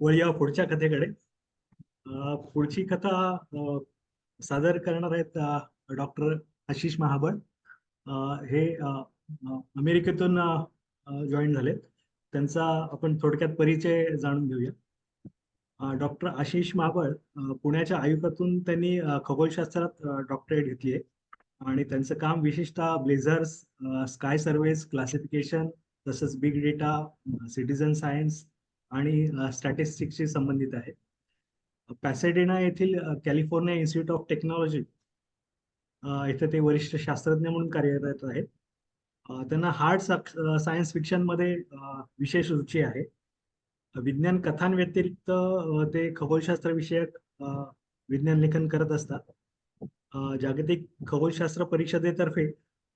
वळूया पुढच्या कथेकडे. पुढची कथा सादर करणार आहेत डॉक्टर आशिष महाबळ. हे अमेरिकेतून जॉईन झालेत. त्यांचा आपण थोडक्यात परिचय जाणून घेऊया. डॉक्टर आशिष महाबळ पुण्याच्या आयुक्तातून त्यांनी खगोलशास्त्रात डॉक्टरेट घेतली आहे. आणि त्यांचं काम विशेषतः ब्लेझर्स स्काय सर्वेस क्लासिफिकेशन तसंच बिग डेटा सिटिझन सायन्स आणि स्टॅटिस्टिक्सशी संबंधित आहे. पॅसेडेना येथील कॅलिफोर्निया इन्स्टिट्यूट ऑफ टेक्नॉलॉजी इथे ते वरिष्ठ शास्त्रज्ञ म्हणून कार्यरत आहेत. त्यांना हार्ड सायन्स फिक्शनमध्ये विशेष रुची आहे. विज्ञान कथांव्यतिरिक्त ते खगोलशास्त्र विषयक विज्ञान लेखन करत असतात. जागतिक खगोलशास्त्र परिषदेतर्फे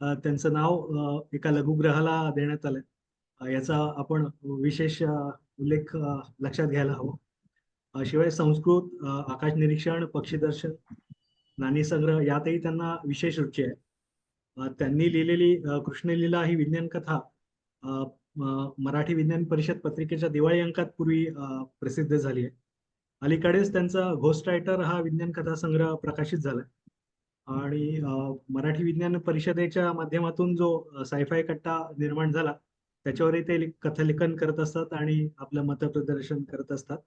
त्यांचं नाव एका लघुग्रहाला देण्यात आलं. याचा आपण विशेष उल्लेख लक्षात घ्यायला हवं. शिवाय संस्कृत आकाश निरीक्षण पक्षीदर्शन नाणी संग्रह यातही त्यांना विशेष रुची आहे. त्यांनी लिहिलेली कृष्णलीला ही विज्ञान कथा मराठी विज्ञान परिषद पत्रिकेच्या दिवाळी अंकात पूर्वी प्रसिद्ध झाली आहे. अलीकडेच त्यांचा घोस्ट रायटर हा विज्ञान कथा संग्रह प्रकाशित झाला. आणि मराठी विज्ञान परिषदेच्या माध्यमातून जो सायफाय कट्टा निर्माण झाला त्याच्यावरही ते कथालेखन करत असतात आणि आपलं मतप्रदर्शन करत असतात.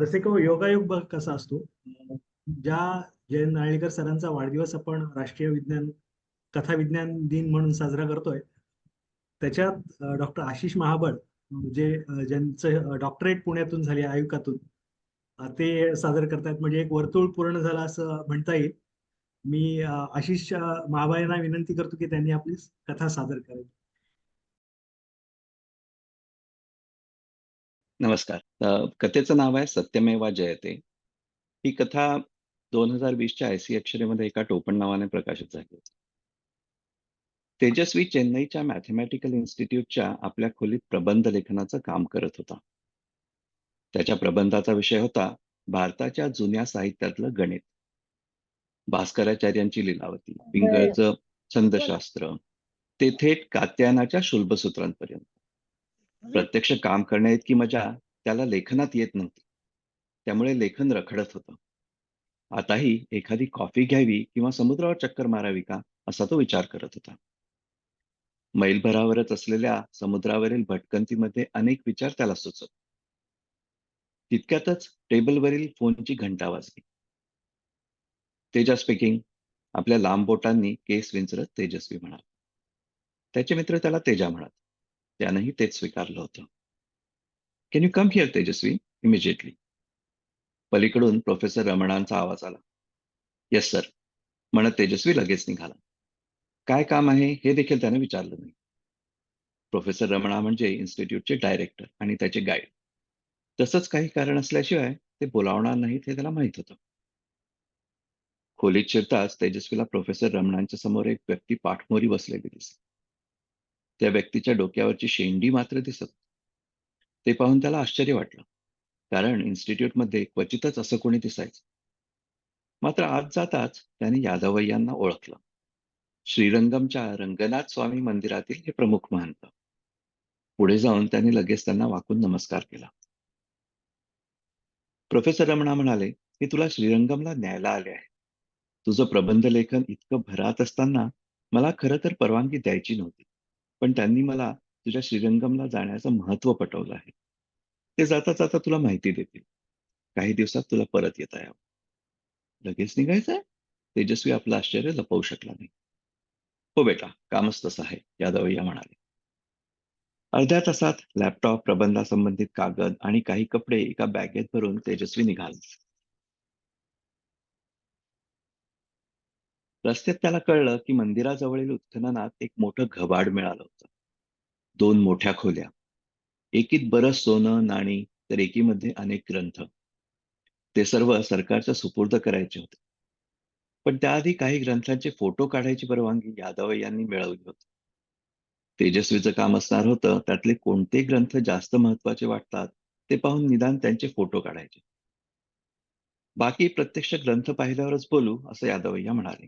रसिक योगायोग बघ कसा असतो. ज्या जयंत नारळीकर सरांचा वाढदिवस आपण राष्ट्रीय विज्ञान कथा विज्ञान दिन म्हणून साजरा करतोय त्याच्यात डॉक्टर आशिष महाबळ जे ज्यांचं डॉक्टरेट पुण्यातून झाले आयुकातून ते सादर करतायत. म्हणजे एक वर्तुळ पूर्ण झालं असं म्हणता येईल. मी आशिषच्या आशिष यांना विनंती करतो की त्यांनी आपली कथा सादर करावी. नमस्कार. कथेचं नाव आहे सत्यमेवा जयते. ही कथा दोन हजार वीसच्या आय सी अक्षरेमध्ये एका टोपण नावाने प्रकाशित झाली होती. तेजस्वी चेन्नईच्या मॅथमॅटिकल इन्स्टिट्यूटच्या आपल्या खोलीत प्रबंध लेखनाचं काम करत होता. त्याच्या प्रबंधाचा विषय होता भारताच्या जुन्या साहित्यातलं गणित. भास्कराचार्यांची लीलावती पिंगळचं छंदशास्त्र ते थेट कात्यायनाच्या शुल्बसूत्रांपर्यंत. प्रत्यक्ष काम करण्याइतकी मजा त्याला लेखनात येत नव्हती. त्यामुळे लेखन रखडत होतं. आताही एखादी कॉफी घ्यावी किंवा समुद्रावर चक्कर मारावी का असा तो विचार करत होता. मैलभरावरच असलेल्या समुद्रावरील भटकंतीमध्ये अनेक विचार त्याला सुचत. तितक्यातच टेबलवरील फोनची घंटा वाजली. तेजा स्पीकिंग आपल्या लांब बोटांनी केस विंचरत तेजस्वी म्हणाला. त्याचे मित्र त्याला तेजा म्हणत त्यानंही तेच स्वीकारलं होतं. Can you come here Tejaswi? Immediately पलीकडून प्रोफेसर रमणांचा आवाज आला. येस सर म्हणत तेजस्वी लगेच निघाला. काय काम आहे? हे देखील त्याने विचारलं नाही. प्रोफेसर रमणा म्हणजे इन्स्टिट्यूटचे डायरेक्टर आणि त्याचे गाईड तसंच काही कारण असल्याशिवाय ते बोलावणार नाहीत हे त्याला माहीत होतं. खोलीत शिरताच तेजस्वीला प्रोफेसर रमणांच्या समोर एक व्यक्ती पाठमोरी बसलेली दिसली त्या व्यक्तीच्या डोक्यावरची शेंडी मात्र दिसत. ते पाहून त्याला आश्चर्य वाटलं. कारण इन्स्टिट्यूटमध्ये क्वचितच असं कोणी दिसायचं. मात्र आत जाताच त्याने यादवय्यांना ओळखलं. श्रीरंगमच्या रंगनाथ स्वामी मंदिरातील हे प्रमुख महंत. पुढे जाऊन त्यांनी लगेच त्यांना वाकून नमस्कार केला. प्रोफेसर रमणा म्हणाले की तुला श्रीरंगमला न्यायला आले आहे. तुझं प्रबंध लेखन इतकं भरात असताना मला खरं तर परवानगी द्यायची नव्हती. पण त्यांनी मला तुझ्या श्रीरंगमला जाण्याचं महत्त्व पटवलं आहे. ते जाता जाता तुला माहिती देतील. काही दिवसात तुला परत येता यावं. लगेच निघायचंय? तेजस्वी आपलं आश्चर्य लपवू शकला नाही. हो बेटा कामच तसं आहे यादवय्या म्हणाले. अर्ध्या तासात लॅपटॉप प्रबंधासंबंधित कागद आणि काही कपडे एका बॅगेत भरून तेजस्वी निघाले. रस्त्यात त्याला कळलं की मंदिराजवळील उत्खननात एक मोठं घबाड मिळालं होतं. दोन मोठ्या खोल्या एकीत बरंच सोनं नाणी तर एकीमध्ये अनेक ग्रंथ. ते सर्व सरकारच्या सुपूर्द करायचे होते. पण त्याआधी काही ग्रंथांचे फोटो काढायची परवानगी यादव यांनी मिळवली होती. तेजस्वीचं काम असणार होतं त्यातले कोणते ग्रंथ जास्त महत्त्वाचे वाटतात ते पाहून निदान त्यांचे फोटो काढायचे. बाकी प्रत्यक्ष ग्रंथ पाहिल्यावरच बोलू असं यादवय्या म्हणाले.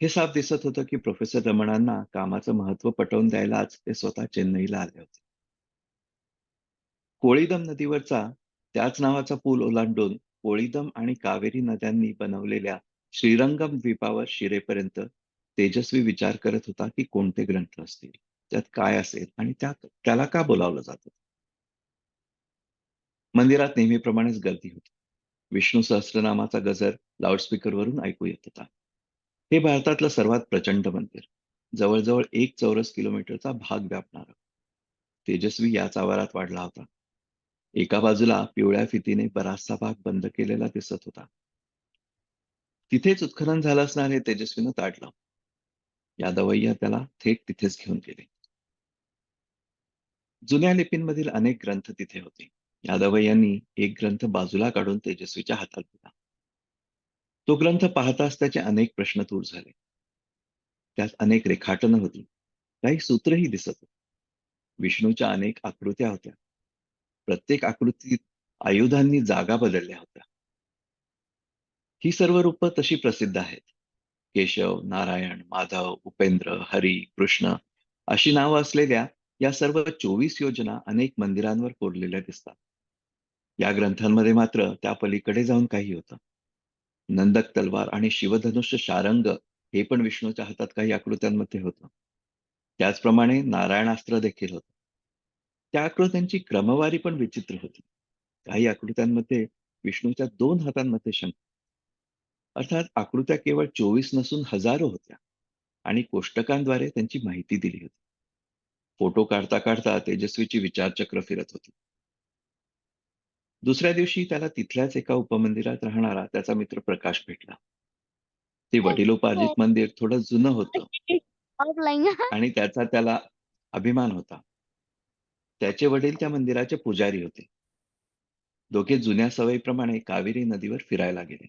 हे साफ दिसत होतं की प्रोफेसर रमणांना कामाचं महत्त्व पटवून द्यायलाच ते स्वतः चेन्नईला आले होते. कोळीदम नदीवरचा त्याच नावाचा पूल ओलांडून कोळीदम आणि कावेरी नद्यांनी बनवलेल्या श्रीरंगम द्वीपावर शिरेपर्यंत तेजस्वी विचार करत होता की कोणते ग्रंथ असतील? त्यात काय असेल आणि त्यात त्याला का बोलावलं जातं मंदिरात नेहमीप्रमाणेच गर्दी होती. विष्णू सहस्रनामाचा गजर लाऊडस्पीकरवरून ऐकू येत होता. हे भारतातलं सर्वात प्रचंड मंदिर. जवळजवळ एक चौरस किलोमीटरचा भाग व्यापणार. तेजस्वी याच आवारात वाढला होता. एका बाजूला पिवळ्या फितीने बराचसा भाग बंद केलेला दिसत होता. तिथेच उत्खनन झालं असणार हे तेजस्वीनं ताडलं. यादवय्या त्याला थेट तिथेच घेऊन गेले. जुन्या लिपींमधील अनेक ग्रंथ तिथे होते. यादवय्यांनी एक ग्रंथ बाजूला काढून तेजस्वीच्या हातात दिला. तो ग्रंथ पाहताच त्याचे अनेक प्रश्न दूर झाले. त्यात अनेक रेखाटनं होती. काही सूत्रही दिसत होती. विष्णूच्या अनेक आकृत्या होत्या. प्रत्येक आकृतीत आयुधांनी जागा बदलल्या होत्या. ही सर्व रूपं तशी प्रसिद्ध आहेत. केशव नारायण माधव उपेंद्र हरी कृष्ण अशी नावं असलेल्या या सर्व चोवीस योजना अनेक मंदिरांवर कोरलेल्या दिसतात. या ग्रंथांमध्ये मात्र त्या पलीकडे जाऊन काही होतं. नंदक तलवार आणि शिवधनुष्य शारंग हे पण विष्णूच्या हातात काही आकृत्यांमध्ये होतं. त्याचप्रमाणे नारायणास्त्र देखील होतं. त्या आकृत्यांची क्रमवारी पण विचित्र होती. काही आकृत्यांमध्ये विष्णूच्या दोन हातांमध्ये शंख. अर्थात आकृत्या केवळ चोवीस नसून हजारो होत्या आणि कोष्टकांद्वारे त्यांची माहिती दिली होती. फोटो काढता काढता तेजस्वीची विचारचक्र फिरत होती. दुसऱ्या दिवशी त्याला तिथल्याच एका उपमंदिरात राहणारा त्याचा मित्र प्रकाश भेटला. ते वडिलोपार्जित मंदिर थोडं जुनं होतं. ऑफलाईन आणि त्याचा त्याला अभिमान होता. त्याचे वडील त्या मंदिराचे पुजारी होते. दोघे जुन्या सवयीप्रमाणे कावेरी नदीवर फिरायला गेले.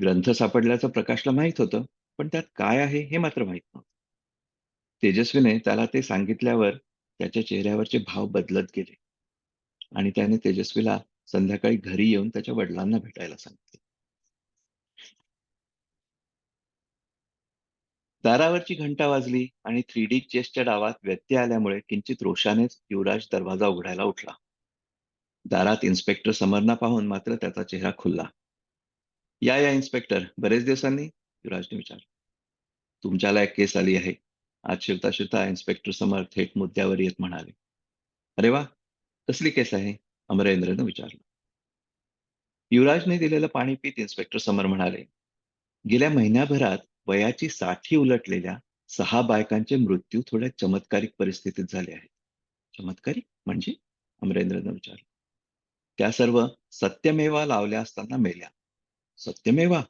ग्रंथ सापडल्याचं प्रकाशला माहीत होतं पण त्यात काय आहे हे मात्र माहीत नव्हतं. तेजस्वीने त्याला ते सांगितल्यावर त्याच्या चेहऱ्यावरचे भाव बदलत गेले. आणि त्याने तेजस्वीला संध्याकाळी घरी येऊन त्याच्या वडिलांना भेटायला सांगितले. दारावरची घंटा वाजली आणि थ्री डी चेसच्या डावात व्यत्यय आल्यामुळे किंचित रोषानेच युवराज दरवाजा उघडायला उठला. दारात इन्स्पेक्टर समरना पाहून मात्र त्याचा चेहरा खुलला. या या इन्स्पेक्टर. बरेच दिवसांनी? युवराजने विचारलं. तुमच्याला एक केस आली आहे. आज शिरता शिरता इन्स्पेक्टर समर थेट मुद्द्यावर येत म्हणाले. अरे वा! कसली केस आहे. अमरेंद्रनं विचारलं. युवराजने दिलेलं पाणी पित इन्स्पेक्टर समर म्हणाले गेल्या महिन्याभरात वयाची साठी उलटलेल्या सहा बायकांचे मृत्यू थोड्या चमत्कारिक परिस्थितीत झाले आहेत. चमत्कारिक? म्हणजे? अमरेंद्रनं विचारलं. त्या सर्व सत्यमेवा लावल्या असताना मेल्या. सत्यमेवा?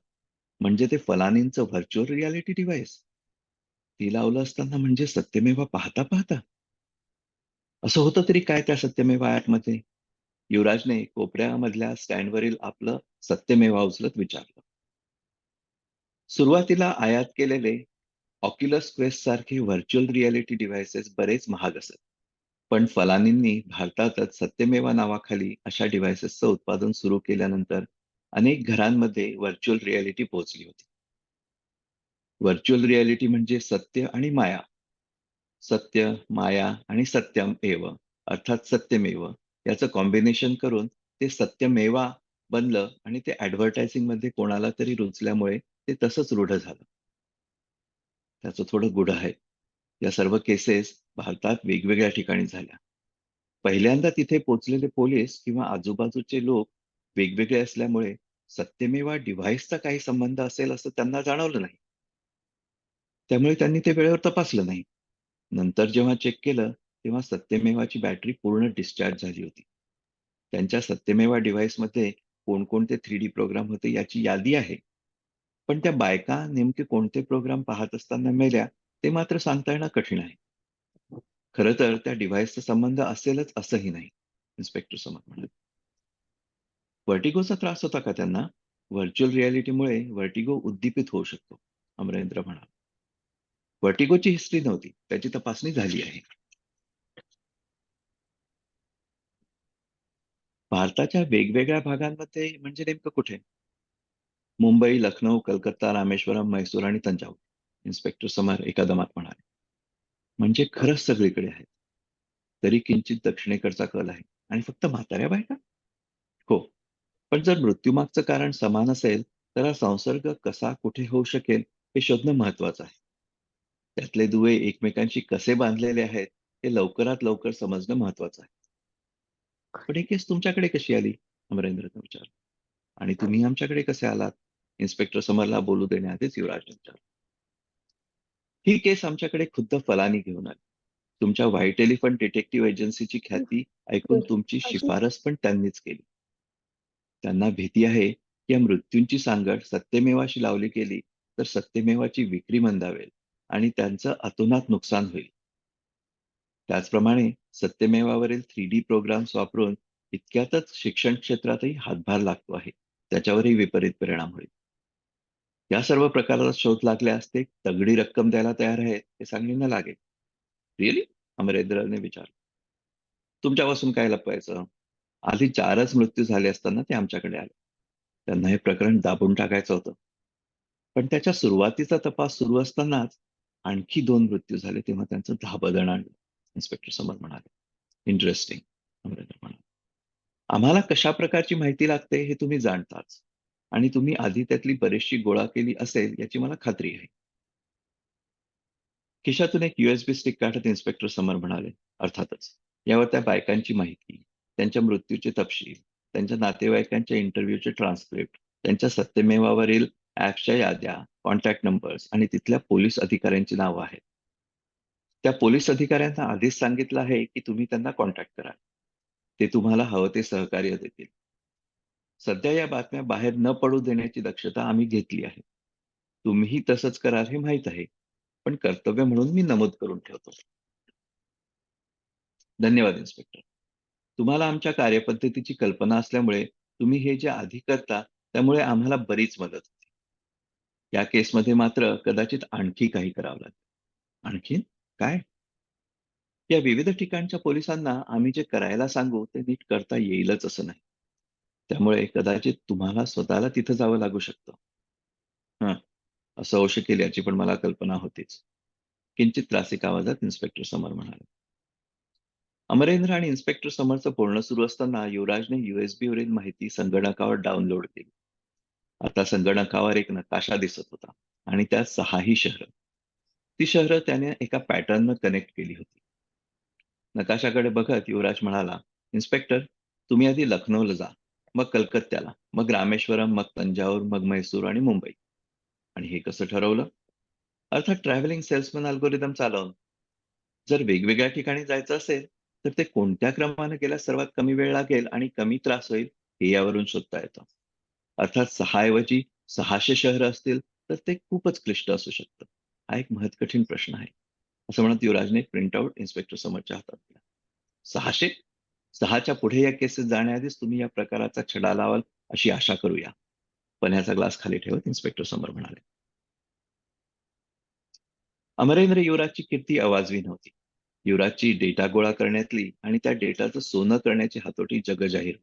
म्हणजे ते फलानींचं व्हर्च्युअल रियालिटी डिव्हाइस ती लावलं असताना म्हणजे सत्यमेवा पाहता पाहता असं होतं तरी काय त्या सत्यमेवा ॲपमध्ये युवराजने कोपऱ्यामधल्या स्टँडवरील आपलं सत्यमेवा उचलत विचारलं. सुरुवातीला आयात केलेले ऑक्युलस क्वेस्ट सारखे व्हर्च्युअल रियालिटी डिव्हायसेस बरेच महाग असत. पण फलानींनी भारतातच सत्यमेवा नावाखाली अशा डिव्हायसेसचं उत्पादन सुरू केल्यानंतर अनेक घरांमध्ये व्हर्च्युअल रियालिटी पोहोचली होती. व्हर्च्युअल रियालिटी म्हणजे सत्य आणि माया. सत्य माया आणि सत्यमेव अर्थात सत्यमेव. याचं कॉम्बिनेशन करून ते सत्यमेवा बनलं आणि ते ऍडव्हर्टायझिंगमध्ये कोणाला तरी रुचल्यामुळे ते तसंच रूढ झालं. त्याचं थोडं गुढ आहे. या सर्व केसेस भारतात वेगवेगळ्या ठिकाणी झाल्या. पहिल्यांदा तिथे पोचलेले पोलीस किंवा आजूबाजूचे लोक वेगवेगळे असल्यामुळे सत्यमेवा डिव्हाइसचा काही संबंध असेल असं त्यांना जाणवलं नाही. त्यामुळे त्यांनी ते वेळेवर तपासलं नाही. नंतर जेव्हा चेक केलं तेव्हा सत्यमेवाची बॅटरी पूर्ण डिस्चार्ज झाली होती. त्यांच्या सत्यमेवा डिव्हाइसमध्ये कोणकोणते थ्री डी प्रोग्राम होते याची यादी आहे. पण त्या बायका नेमके कोणते प्रोग्राम पाहत असताना मेल्या ते मात्र सांगता येणं कठीण आहे. खर तर त्या डिव्हाइसचा संबंध असेलच असंही नाही इन्स्पेक्टर समोर म्हणाले. व्हर्टिगोचा त्रास होता का त्यांना? व्हर्च्युअल रियालिटीमुळे व्हर्टिगो उद्दीपित होऊ शकतो अमरेंद्र म्हणाला. वर्टिगोची हिस्ट्री नव्हती त्याची तपासणी झाली आहे. भारताच्या वेगवेगळ्या भागांमध्ये म्हणजे नेमकं कुठे? मुंबई लखनौ कलकत्ता रामेश्वरम मैसूर आणि तंजावर. इन्स्पेक्टर समर एका दमात म्हणाले. म्हणजे खरंच सगळीकडे आहे तरी किंचित दक्षिणेकडचा कल आहे. आणि फक्त म्हाताऱ्या बायका? हो. पण जर मृत्यूमागचं कारण समान असेल तर हा संसर्ग कसा कुठे होऊ शकेल हे शोधणं महत्वाचं आहे. त्यातले दुवे एकमेकांशी कसे बांधलेले आहेत हे लवकरात लवकर समजणं महत्वाचं आहे. पण ही केस तुमच्याकडे कशी आली? अमरेंद्रने विचारलं आणि तुम्ही आमच्याकडे कसे आलात? इन्स्पेक्टर समरला बोलू देण्याआधीच युवराजने विचारलं ही केस आमच्याकडे खुद्द फलानी घेऊन आली. तुमच्या व्हाईट एलिफंट डिटेक्टिव्ह एजन्सीची ख्याती ऐकून तुमची शिफारस पण त्यांनीच केली. त्यांना भीती आहे की या मृत्यूंची सांगड सत्यमेवाशी लावली गेली तर सत्यमेवाची विक्री मंदावेल. आणि त्यांचं अतोनात नुकसान होईल. त्याचप्रमाणे सत्यमेवावरील थ्री डी प्रोग्राम्स वापरून इतक्यातच शिक्षण क्षेत्रातही हातभार लागतो आहे. त्याच्यावरही विपरीत परिणाम होईल. या सर्व प्रकाराचा शोध लागल्यास ते तगडी रक्कम द्यायला तयार आहे हे सांगणे न लागेल. रिअली अमरेंद्रने विचारलं. तुमच्यापासून काय लपवायचं? आधी चारच मृत्यू झाले असताना ते आमच्याकडे आले. त्यांना हे प्रकरण दाबून टाकायचं होतं. पण त्याच्या सुरुवातीचा तपास सुरू असतानाच आणखी दोन मृत्यू झाले तेव्हा त्यांचं धाबदण आणलं इन्स्पेक्टर समर म्हणाले इंटरेस्टिंग अमरेंद्र म्हणाले आम्हाला कशा प्रकारची माहिती लागते हे तुम्ही जाणताच. आणि तुम्ही आधी त्यातली बरीचशी गोळा केली असेल याची मला खात्री आहे. खिशातून एक युएसबी स्टिक काढत इन्स्पेक्टर समर म्हणाले अर्थातच यावर त्या बायकांची माहिती त्यांच्या मृत्यूचे तपशील त्यांच्या नातेवाईकांच्या इंटरव्ह्यूचे ट्रान्सक्रिप्ट त्यांच्या सत्यमेवावरील ऍप्सच्या याद्या कॉन्टॅक्ट नंबर्स आणि तिथल्या पोलीस अधिकाऱ्यांची नावं आहेत. त्या पोलीस अधिकाऱ्यांना आधीच सांगितलं आहे की तुम्ही त्यांना कॉन्टॅक्ट करा. ते तुम्हाला हवं ते सहकार्य देतील. सध्या या बातम्या बाहेर न पडू देण्याची दक्षता आम्ही घेतली आहे. तुम्हीही तसंच कराल हे माहीत आहे पण कर्तव्य म्हणून मी नमूद करून ठेवतो. धन्यवाद इन्स्पेक्टर. तुम्हाला आमच्या कार्यपद्धतीची कल्पना असल्यामुळे तुम्ही हे जे आधी करता त्यामुळे आम्हाला बरीच मदत होते. या केसमध्ये मात्र कदाचित आणखी काही करावं लागेल. आणखीन काय? या विविध ठिकाणच्या पोलिसांना आम्ही जे करायला सांगू ते नीट करता येईलच असं नाही. त्यामुळे कदाचित तुम्हाला स्वतःला तिथं जावं लागू शकतं. हा असं होऊ शकेल याची पण मला कल्पना होतीच. किंचित त्रासिक आवाजात इन्स्पेक्टर समर म्हणाले. अमरेंद्र आणि इन्स्पेक्टर समरचं बोलणं सुरू असताना युवराजने युएसबी वरील माहिती संगणकावर डाउनलोड केली. आता संगणकावर एक नकाशा दिसत होता आणि त्यात सहाही शहरं. ती शहरं त्याने एका पॅटर्ननं कनेक्ट केली होती. नकाशाकडे बघत युवराज म्हणाला इन्स्पेक्टर तुम्ही आधी लखनौला जा मग कलकत्त्याला मग रामेश्वरम मग तंजावर मग म्हैसूर आणि मुंबई. आणि हे कसं ठरवलं? अर्थात ट्रॅव्हलिंग सेल्समन अल्गोरिदम चालवून जर वेगवेगळ्या ठिकाणी जायचं असेल तर ते कोणत्या क्रमाने गेल्यास सर्वात कमी वेळ लागेल आणि कमी त्रास होईल हे यावरून शोधता येतं. अर्थात सहाऐवजी सहाशे शहरं असतील तर ते खूपच क्लिष्ट असू शकतं. हा एक महत्कठीण प्रश्न आहे. असं म्हणत युवराजने प्रिंटआउट इन्स्पेक्टर समोरच्या हातात दिला. सहाशे? सहाच्या पुढे या केसेस जाण्याआधीच तुम्ही या प्रकाराचा छडा लावाल अशी आशा करूया. पण्याचा ग्लास खाली ठेवत इन्स्पेक्टर समोर म्हणाले. अमरेंद्र युवराजची कीर्ती आवाजवी नव्हती. युवराजची डेटा गोळा करण्यातली आणि त्या डेटाचं सोनं करण्याची हातोटी जगजाहीर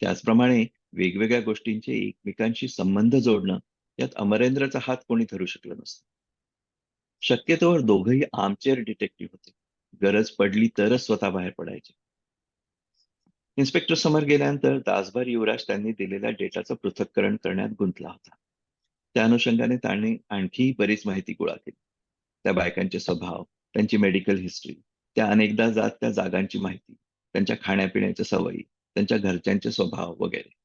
त्याचप्रमाणे वेगवेगळ्या गोष्टींचे एकमेकांशी संबंध जोडणं यात अमरेंद्रचा हात कोणी धरू शकलं नसतं. शक्यतोवर दोघंही आमचेअर डिटेक्टिव्ह होते. गरज पडली तरच स्वतः बाहेर पडायचे. इन्स्पेक्टर समोर गेल्यानंतर तासभर युवराज त्यांनी दिलेल्या डेटाचं पृथक्करण करण्यात गुंतला होता. त्या अनुषंगाने त्याने आणखी बरीच माहिती गोळा केली. त्या बायकांचे स्वभाव त्यांची मेडिकल हिस्ट्री त्या अनेकदा जात त्या जागांची माहिती त्यांच्या खाण्यापिण्याच्या सवयी त्यांच्या घरच्यांचे स्वभाव वगैरे.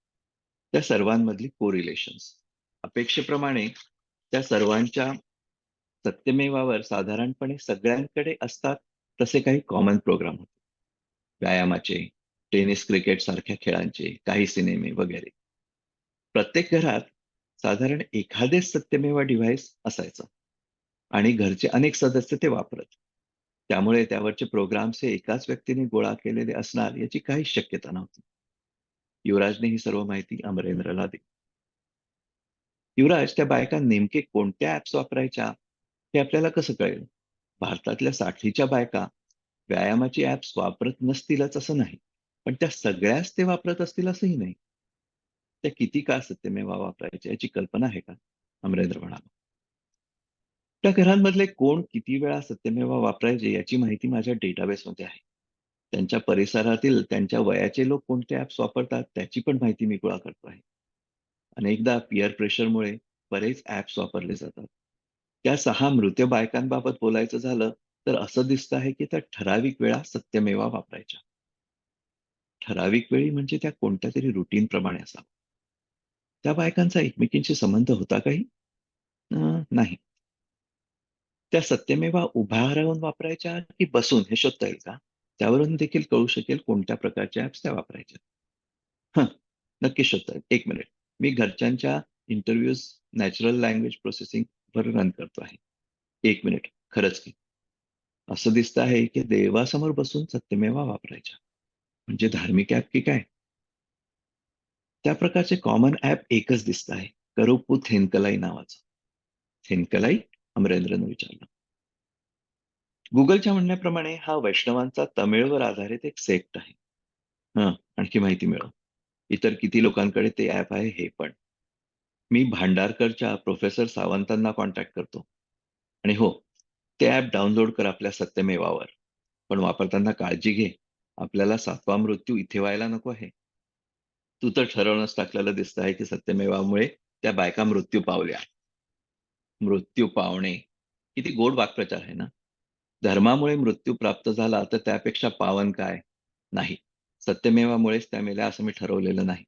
त्या सर्वांमधली कोरिलेशन्स अपेक्षेप्रमाणे त्या सर्वांच्या सत्यमेवावर साधारणपणे सगळ्यांकडे असतात तसे काही कॉमन प्रोग्राम होते. व्यायामाचे टेनिस क्रिकेट सारख्या खेळांचे काही सिनेमे वगैरे. प्रत्येक घरात साधारण एखादेच सत्यमेवा डिव्हाइस असायचं आणि घरचे अनेक सदस्य ते वापरत. त्यामुळे त्यावरचे प्रोग्राम्स हे एकाच व्यक्तीने गोळा केलेले असणार याची काहीच शक्यता नव्हती. युवराजने ही सर्व माहिती अमरेंद्रला दिली. युवराज त्या बायका नेमके कोणत्या ऍप्स वापरायच्या हे आपल्याला कसं कळेल? भारतातल्या साठीच्या बायका व्यायामाची ऍप्स वापरत नसतीलच असं नाही पण त्या सगळ्याच ते वापरत असतील असंही नाही. त्या किती काळ सत्यमेवा वापरायच्या याची कल्पना आहे का? अमरेंद्र म्हणाला. त्या घरांमधले कोण किती वेळा सत्यमेवा वापरायचे याची माहिती माझ्या डेटाबेसमध्ये आहे. त्यांच्या परिसरातील त्यांच्या वयाचे लोक कोणते ऍप्स वापरतात त्याची पण माहिती मी गोळा करतो आहे. अनेकदा पिअर प्रेशरमुळे बरेच ऍप्स वापरले जातात. त्या सहा मृत बायकांबाबत बोलायचं झालं तर असं दिसतं आहे की त्या ठराविक वेळा सत्यमेवा वापरायच्या. ठराविक वेळी म्हणजे त्या कोणत्या तरी रुटीन प्रमाणे असावं. त्या बायकांचा एकमेकींशी संबंध होता काही? अं, नाही. त्या सत्यमेवा उभ्या राहून वापरायच्या की बसून हे शोधता येईल का? त्यावरून देखील कळू शकेल कोणत्या प्रकारच्या ऍप्स त्या वापरायच्या. हं नक्की शोधता एक मिनिट मी घरच्यांच्या इंटरव्ह्यूज नॅचरल लँग्वेज प्रोसेसिंग वर रन करतो आहे. एक मिनिट खरंच की. असं दिसतं आहे की देवासमोर बसून सत्यमेवा वापरायच्या. म्हणजे धार्मिक ऍप की काय? त्या प्रकारचे कॉमन ऍप एकच दिसत आहे. करोपू थेनकलाई नावाचं. थेनकलाई अमरेंद्रनं विचारलं. गुगलच्या म्हणण्याप्रमाणे हा वैष्णवांचा तमिळवर आधारित एक सेक्ट आहे. हा आणखी माहिती मिळव. इतर किती लोकांकडे ते ऍप आहे हे पण. मी भांडारकरच्या प्रोफेसर सावंतांना कॉन्टॅक्ट करतो. आणि हो ते ऍप डाउनलोड कर आपल्या सत्यमेवावर. पण वापरताना काळजी घे. आपल्याला सातवा मृत्यू इथे व्हायला नको आहे. तू तर ठरवणंच टाकलेलं दिसत आहे की सत्यमेवामुळे त्या बायका मृत्यू पावल्या. मृत्यू पावणे. किती गोड वाक्प्रचार आहे ना? धर्मामुळे मृत्यू प्राप्त झाला तर त्यापेक्षा पावन काय? नाही. सत्यमेवामुळेच त्या मेल्या असं मी ठरवलेलं नाही.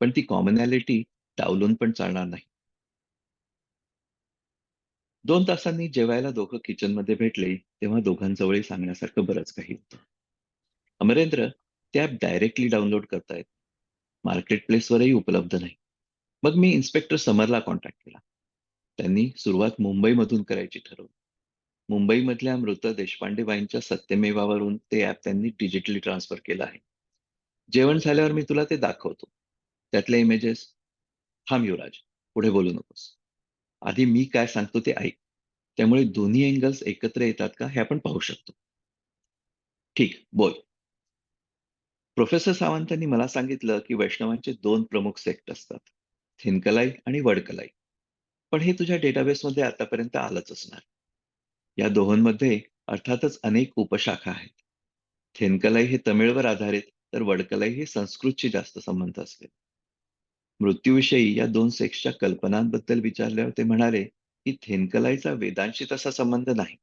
पण ती कॉमनॅलिटी डावलून पण चालणार नाही. दोन तासांनी जेवायला दोघं किचनमध्ये भेटले तेव्हा दोघांजवळही सांगण्यासारखं बरंच काही होतं. अमरेंद्र ते ऍप डायरेक्टली डाउनलोड करतायत. मार्केट प्लेसवरही उपलब्ध नाही. मग मी इन्स्पेक्टर समरला कॉन्टॅक्ट केला. त्यांनी सुरुवात मुंबईमधून करायची ठरवली. मुंबईमधल्या मृत देशपांडेबाईंच्या सत्यमेवावरून ते ॲप त्यांनी डिजिटली ट्रान्सफर केलं आहे. जेवण झाल्यावर मी तुला ते दाखवतो. त्यातले इमेजेस थांब युवराज पुढे बोलू नकोस. आधी मी काय सांगतो ते ऐक. त्यामुळे दोन्ही एंगल्स एकत्र येतात का हे आपण पाहू शकतो. ठीक बोल. प्रोफेसर सावंतांनी मला सांगितलं की वैष्णवांचे दोन प्रमुख सेक्ट असतात. थिनकलाई आणि वडकलाई. पण हे तुझ्या डेटाबेसमध्ये आतापर्यंत आलंच असणार. या दोहोंमध्ये अर्थातच अनेक उपशाखा आहेत. थेनकलाई हे तमिळवर आधारित तर वडकलाई हे संस्कृतशी जास्त संबंध असले मृत्यूविषयी या दोन सेक्सच्या कल्पनांबद्दल विचारल्यावर ते म्हणाले की थेनकलाईचा वेदांशी तसा संबंध नाही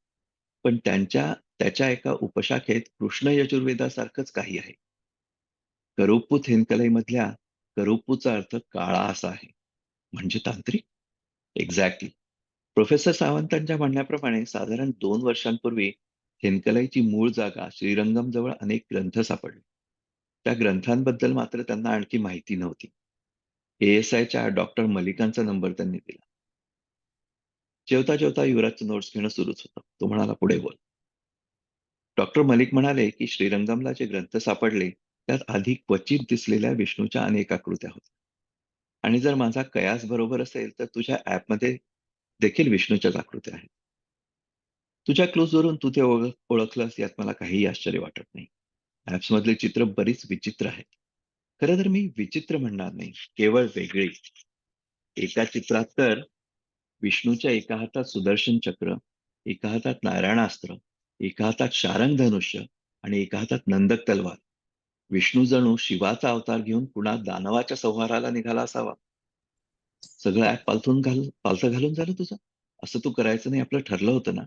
पण त्यांच्या त्याच्या एका उपशाखेत कृष्ण यजुर्वेदासारखंच काही आहे. करुप्पू थेनकलाई मधल्या करुप्पूचा अर्थ काळा असा आहे. म्हणजे तांत्रिक? एक्झॅक्टली प्रोफेसर सावंतांच्या म्हणण्याप्रमाणे साधारण दोन वर्षांपूर्वी थेनकलाईची मूळ जागा श्रीरंगम जवळ अनेक ग्रंथ सापडले. त्या ग्रंथांबद्दल मात्र त्यांना आणखी माहिती नव्हती. एएस आयच्या डॉक्टर मलिकांचा नंबर त्यांनी दिला. जेवता जेवता युवराजचं नोट्स घेणं सुरूच होतं. तो म्हणाला पुढे बोल. डॉक्टर मलिक म्हणाले की श्रीरंगमला जे ग्रंथ सापडले त्यात आधी क्वचित दिसलेल्या विष्णूच्या अनेक आकृत्या होत्या. आणि जर माझा कयास बरोबर असेल तर तुझ्या ऍपमध्ये देखील विष्णूच्याच आकृत्या आहेत. तुझ्या क्लोजवरून तू ते ओळख ओळखलंस यात मला काहीही आश्चर्य वाटत नाही. ऍप्समधले चित्र बरीच विचित्र आहेत. खरं तर मी विचित्र म्हणणार नाही केवळ वेगळी. एका चित्रात तर विष्णूच्या एका हातात सुदर्शन चक्र एका हातात नारायणास्त्र एका हातात शारंग धनुष्य आणि एका हातात नंदक तलवार. विष्णू जणू शिवाचा अवतार घेऊन पुन्हा दानवाच्या संहाराला निघाला असावा. सगळं ऍप पालथून घाल पालथं घालून झालं तुझं? असं तू करायचं नाही आपलं ठरलं होतं ना?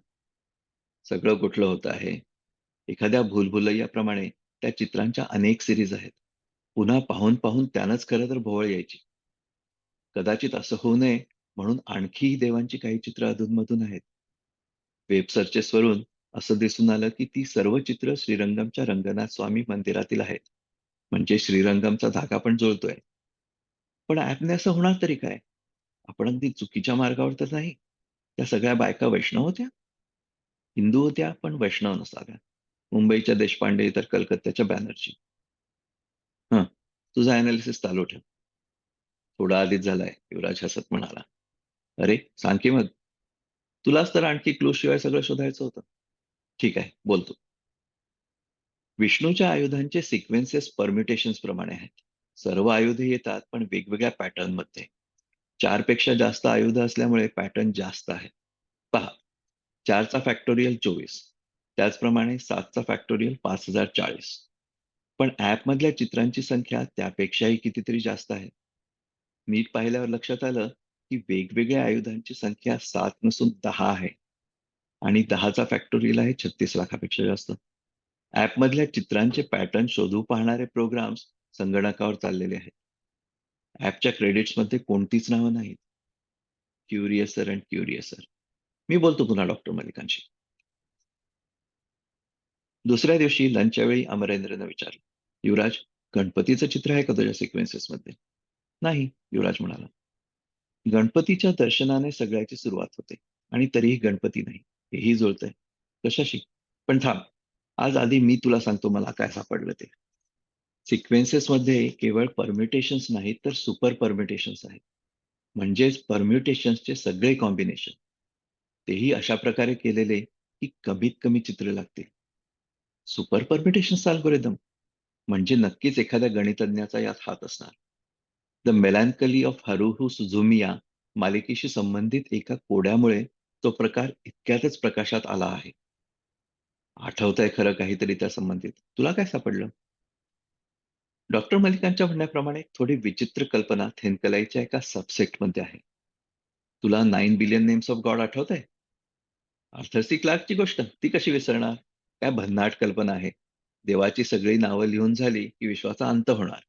सगळं कुठलं होतं आहे. एखाद्या भूलभुलैयाप्रमाणे त्या चित्रांच्या अनेक सिरीज आहेत. पुन्हा पाहून पाहून त्यानंच खरं तर भोवळ यायची. कदाचित असं होऊ नये म्हणून आणखी देवांची काही चित्र अधूनमधून आहेत. वेब सर्चेसवरून असं दिसून आलं की ती सर्व चित्र श्रीरंगमच्या रंगनाथ स्वामी मंदिरातील आहेत. म्हणजे श्रीरंगमचा धागा पण जुळतोय. पण ऍपने असं होणार तरी काय? आपण अगदी चुकीच्या मार्गावर तर नाही. त्या सगळ्या बायका वैष्णव होत्या. हिंदू होत्या पण वैष्णव नसाव्या. मुंबईच्या देशपांडे तर कलकत्त्याच्या बॅनर्जी हा तुझा अनालिसिस चालू ठेव. थोडा आधीच झालाय युवराज हसत म्हणाला. अरे सांग की मग. तुलाच तर आणखी क्लू शिवाय सगळं शोधायचं होतं. ठीक आहे बोलतो. विष्णूच्या आयुधांचे सिक्वेन्सेस परम्युटेशन्स प्रमाणे आहेत. सर्व आयुधे येतात पण वेगवेगळ्या पॅटर्नमध्ये चारपेक्षा जास्त आयुध असल्यामुळे पॅटर्न जास्त आहेत पहा चारचा फॅक्टोरियल चोवीस त्याचप्रमाणे सातचा फॅक्टोरियल पाच हजार चाळीस पण ॲपमधल्या चित्रांची संख्या त्यापेक्षाही कितीतरी जास्त आहे. नीट पाहिल्यावर लक्षात आलं, की वेगवेगळ्या आयुधांची संख्या सात नसून दहा आहे. आणि 10चा फॅक्टोरियल आहे 36 लाखापेक्षा जास्त. ॲपमधल्या चित्रांचे पॅटर्न शोधू पाहणारे प्रोग्राम्स संगणकावर चाललेले आहेत. ऍपच्या क्रेडिट्समध्ये कोणतीच नावं नाहीत. क्युरियसर अँड क्युरियसर. मी बोलतो पुन्हा डॉक्टर मलिकांशी. दुसऱ्या दिवशी लंचच्या वेळी अमरेंद्रनं विचारलं, "युवराज, गणपतीचं चित्र आहे का तुझ्या सिक्वेन्सेसमध्ये?" "नाही," युवराज म्हणाला. गणपतीच्या दर्शनाने सगळ्याची सुरुवात होते आणि तरीही गणपती नाही. हेही जुळतंय. कशाशी? पण थांब. आज आधी मी तुला सांगतो मला काय सापडलं ते. सिक्वेन्सेसमध्ये केवळ परम्युटेशन्स नाहीत तर सुपर परम्युटेशन्स आहेत. म्हणजेच परम्युटेशन्सचे सगळे कॉम्बिनेशन. तेही अशा प्रकारे केलेले की कमीत कमी चित्र लागतील. सुपर परम्युटेशन्स अल्गोरिदम म्हणजे नक्कीच एखाद्या गणितज्ञाचा यात हात असणार. द मेलॅन्कली ऑफ हरुहू सुझुमिया मालिकेशी संबंधित एका कोड्यामुळे तो प्रकार इतक्यातच प्रकाशात आला आहे. आठवतंय खरं काहीतरी त्या संबंधित. तुला काय सापडलं? डॉक्टर मलिकांच्या म्हणण्याप्रमाणे थोडी विचित्र कल्पना थेनकलाईच्या एका सबसेटमध्ये आहे. तुला nine billion names of God आठवतंय? आर्थर सी क्लार्कची गोष्ट. ती कशी विसरणार? काय भन्नाट कल्पना आहे. देवाची सगळी नावं लिहून झाली की विश्वाचा अंत होणार.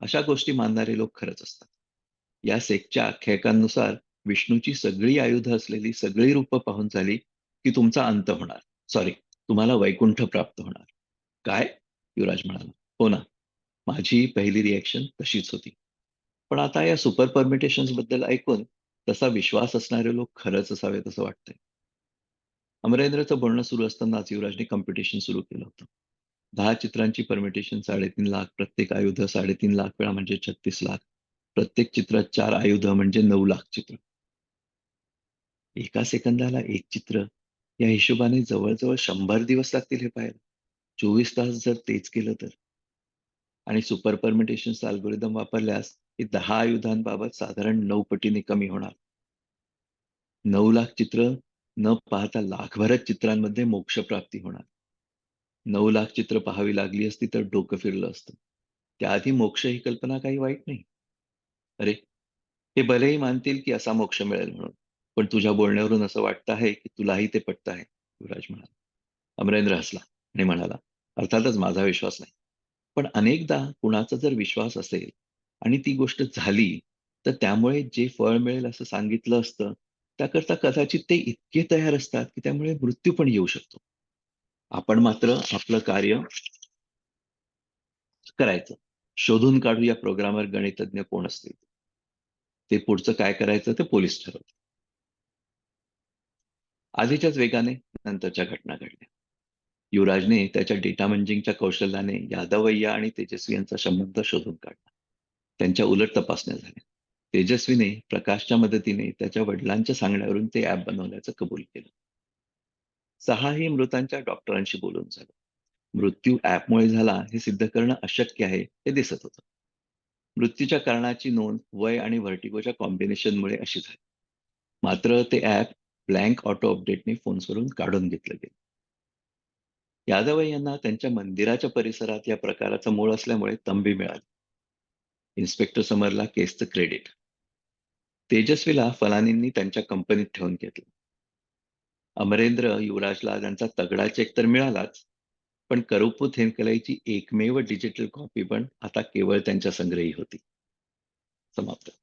अशा गोष्टी मानणारे लोक खरंच असतात. या सेक्टच्या आख्यायकांनुसार विष्णूची सगळी आयुध असलेली सगळी रूपं पाहून झाली की तुमचा अंत होणार. सॉरी, तुम्हाला वैकुंठ प्राप्त होणार. काय? युवराज म्हणाला. हो ना. माझी पहिली रिॲक्शन तशीच होती. पण आता या सुपर परम्युटेशन्सबद्दल ऐकून तसा विश्वास असणारे लोक खरंच असावेत असं वाटतंय. अमरेंद्रचं बोलणं सुरू असतानाच युवराजने कॉम्पिटिशन सुरू केलं होतं. दहा चित्रांची परमिटेशन साडेतीन लाख, प्रत्येक आयुध 3.5 लाख वेळा म्हणजे 36 लाख. प्रत्येक चित्रात चार आयुध म्हणजे नऊ लाख चित्र. एका सेकंदाला एक चित्र या हिशोबाने जवळ-जवळ 100 दिवस लागतील हे पाहायला. 24 तास जर तेच केलं तर. आणि सुपर परमिटेशनचा अल्गोरिदम वापरल्यास ही दहा आयुधांबाबत साधारण नऊ पटीने कमी होणार. नऊ लाख चित्र न पाहता लाखभरच चित्रांमध्ये मोक्षप्राप्ती होणार. नऊ लाख चित्र पाहावी लागली असती तर डोकं फिरलं असतं. त्याआधी मोक्ष ही कल्पना काही वाईट नाही. अरे, हे भलेही मानतील की असा मोक्ष मिळेल म्हणून. पण तुझ्या बोलण्यावरून असं वाटतं आहे की तुलाही ते पटत आहे, युवराज म्हणाला. अमरेंद्र हसला आणि म्हणाला, अर्थातच माझा विश्वास नाही. पण अनेकदा कुणाचा जर विश्वास असेल आणि ती गोष्ट झाली तर त्यामुळे जे फळ मिळेल असं सांगितलं असतं, त्याकरता कदाचित ते इतके तयार असतात की त्यामुळे मृत्यू पण येऊ शकतो. आपण मात्र आपलं कार्य करायचं. शोधून काढू या प्रोग्रामर गणितज्ञ कोण असतील. ते पुढचं काय करायचं ते पोलीस ठरवतील. आधीच्याच वेगाने नंतरच्या घटना घडल्या. युवराजने त्याच्या डेटा मंजिंगच्या कौशल्याने यादवय्या आणि तेजस्वी यांचा संबंध शोधून काढला. त्यांच्या उलट तपासण्या झाल्या. तेजस्वीने प्रकाशच्या मदतीने त्याच्या वडिलांच्या सांगण्यावरून ते ऍप बनवल्याचं कबूल केलं. सहाही मृतांच्या डॉक्टरांशी बोलून झालं. मृत्यू ऍपमुळे झाला हे सिद्ध करणं अशक्य आहे हे दिसत होतं. मृत्यूच्या कारणाची नोंद वय आणि व्हर्टिगोच्या कॉम्बिनेशनमुळे अशी झाली. मात्र ते ऍप ब्लँक ऑटो अपडेटने फोन्सवरून काढून घेतलं गेलं. यादवय्यांना त्यांच्या मंदिराच्या परिसरात या प्रकाराचा मूळ असल्यामुळे तंबी मिळाली. Inspector समरला केसचं credit. तेजस्वीला फलानींनी त्यांच्या कंपनीत ठेवून घेतलं. अमरेंद्र युवराजला त्यांचा तगडा चेक तर मिळालाच, पण करुपू थेनकलाईची एकमेव डिजिटल कॉपी पण आता केवळ त्यांच्या संग्रही होती. समाप्त.